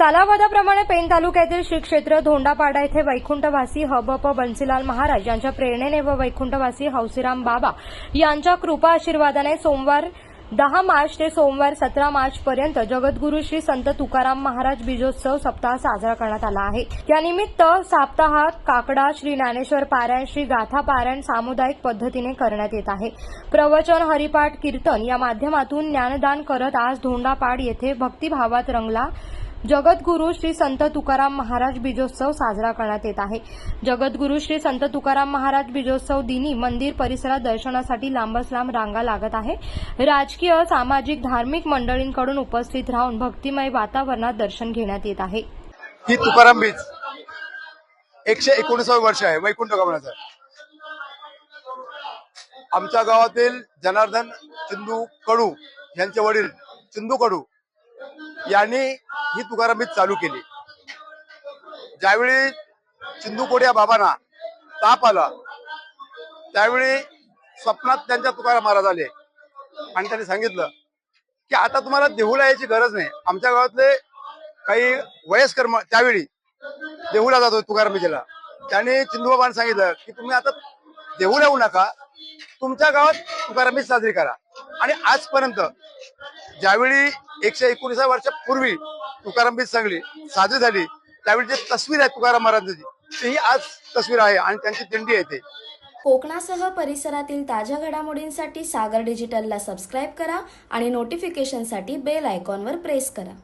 सालावादाप्रमाणे पेण तालुक्यातील श्री क्षेत्र धोंडापाडा येथे वैकुंठवासी हबप बन्सीलाल महाराज यांच्या प्रेरणेने व वैकुंठवासी हौसीराम बाबा यांच्या कृपा आशीर्वादाने सोमवार दहा मार्च ते सोमवार सतरा मार्च पर्यंत जगद्गुरू श्री संत तुकाराम महाराज बीजोत्सव सप्ताह साजरा करण्यात आला आहे. त्यानिमित्त साप्ताहात काकडा श्री ज्ञानेश्वर पारायण श्री गाथा पारायण सामुदायिक पद्धतीने करण्यात येत आहे. प्रवचन हरिपाठ कीर्तन या माध्यमातून ज्ञानदान करत आज धोंडापाड येथे भक्तिभावात रंगला जगद्गुरू श्री संत तुकाराम महाराज बीजोत्सव साजरा करण्यात येत आहे. जगद्गुरू श्री संत तुकाराम महाराज बीजोत्सव दिनी मंदिर परिसरात दर्शनासाठी लांबच लांब रांगा लागत आहे. राजकीय सामाजिक धार्मिक मंडळींकडून उपस्थित राहून भक्तिमय वातावरणात दर्शन घेण्यात येत आहे. ही तुकाराम बीज एकशे एकोणीसावं वर्ष आहे. वैकुंठ गमनाचं आमच्या गावातील जनार्दन चिंदू कडू यांचे वडील चिंदू कडू यांनी ही तुकाराम बीच चालू केली. ज्यावेळी चिंदू या बाबांना ताप आला त्यावेळी स्वप्नात त्यांच्या तुकाराम महाराज आले. आणि त्यांनी सांगितलं की आता तुम्हाला देहूला यायची गरज नाही. आमच्या गावातले काही वयस्कर त्यावेळी देहूला जातो तुकाराम बीजेला त्याने चिंदूबाबांना सांगितलं की तुम्ही आता देहूला येऊ नका. तुमच्या गावात तुकाराम साजरी करा. आणि आजपर्यंत ज्यावेळी एकशे एकोणीसा वर्षापूर्वी तुकाराम बीच चांगली साजरी झाली. त्यावेळी जी तस्वीर आहे तुकाराम महाराजांची ती आज तस्वीर आहे आणि त्यांची दिंडी आहे ते. कोकणासह परिसरातील ताज्या घडामोडींसाठी सागर डिजिटलला सबस्क्राईब करा आणि नोटिफिकेशनसाठी बेल आयकॉनवर प्रेस करा.